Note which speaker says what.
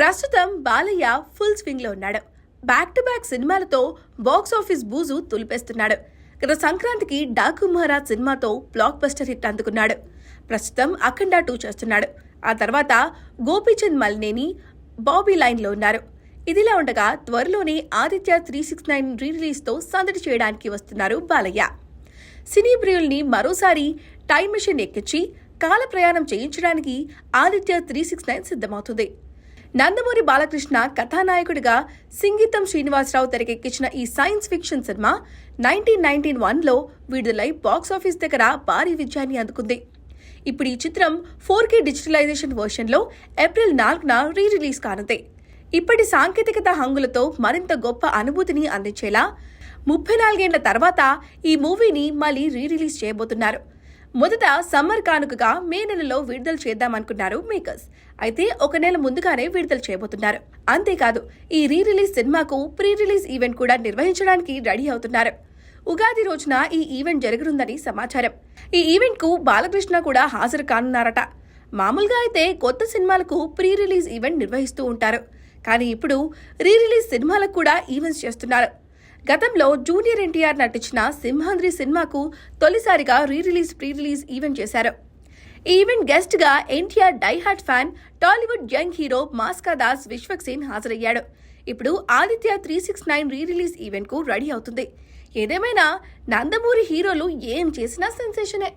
Speaker 1: ప్రస్తుతం బాలయ్య ఫుల్ స్వింగ్లో ఉన్నాడు. బ్యాక్ టు బ్యాక్ సినిమాలతో బాక్స్ ఆఫీస్ బూజు తులిపేస్తున్నాడు. గత సంక్రాంతికి డాకు మహారాజ్ సినిమాతో బ్లాక్ బస్టర్ హిట్ అందుకున్నాడు. ప్రస్తుతం అఖండ టూ చేస్తున్నాడు. ఆ తర్వాత గోపీచంద్ మల్నేని బాబీ లైన్లో ఉన్నారు. ఇదిలా ఉండగా త్వరలోనే ఆదిత్య త్రీ సిక్స్ నైన్ రీ రిలీజ్తో సందడి చేయడానికి వస్తున్నారు బాలయ్య. సినీ ప్రియుల్ని మరోసారి టైం మిషన్ ఎక్కించి కాల ప్రయాణం చేయించడానికి ఆదిత్య త్రీ సిక్స్ నైన్ సిద్ధమవుతుంది. నందమూరి బాలకృష్ణ కథానాయకుడిగా సింగీతం శ్రీనివాసరావు తెరకెక్కించిన ఈ science fiction cinema nineteen nineteen వన్లో విడుదలై బాక్సాఫీస్ దగ్గర భారీ విజయాన్ని అందుకుంది. ఇప్పుడు ఈ చిత్రం ఫోర్ కే డిజిటలైజేషన్ వర్షన్లో ఏప్రిల్ నాలుగున రీ రిలీజ్ కానుంది. ఇప్పటి సాంకేతికత హంగులతో మరింత గొప్ప అనుభూతిని అందించేలా ముప్పై నాలుగేళ్ళ తర్వాత ఈ మూవీని మళ్ళీ రీ రిలీజ్ చేయబోతున్నారు. మొదట సమ్మర్ కానుకగా మే నెలలో విడుదల చేద్దామనుకున్నారు మేకర్స్. అయితే ఒక నెల ముందుగానే విడుదల చేయబోతున్నారు. అంతేకాదు ఈ రీ రిలీజ్ సినిమాకు ప్రీ రిలీజ్ ఈవెంట్ కూడా నిర్వహించడానికి రెడీ అవుతున్నారు. ఉగాది రోజున ఈ ఈవెంట్ జరగనుందని సమాచారం. ఈ ఈవెంట్కు బాలకృష్ణ కూడా హాజరు కానున్నారట. మామూలుగా అయితే కొత్త సినిమాలకు ప్రీ రిలీజ్ ఈవెంట్ నిర్వహిస్తూ ఉంటారు. కానీ ఇప్పుడు రీ రిలీజ్ సినిమాలకు కూడా ఈవెంట్స్ చేస్తున్నారు. గతంలో జూనియర్ ఎన్టీఆర్ నటించిన సింహాద్రి సినిమాకు తొలిసారిగా re release pre release event చేశారు. ఈ ఈవెంట్ గెస్ట్గా NTR diehard fan Tollywood young hero మాస్కా Das Vishwaksen హాజరయ్యాడు. ఇప్పుడు Aditya three six nine re release ఈవెంట్కు ready అవుతుంది. ఏదేమైనా నందమూరి హీరోలు ఏం చేసినా సెన్సేషనే.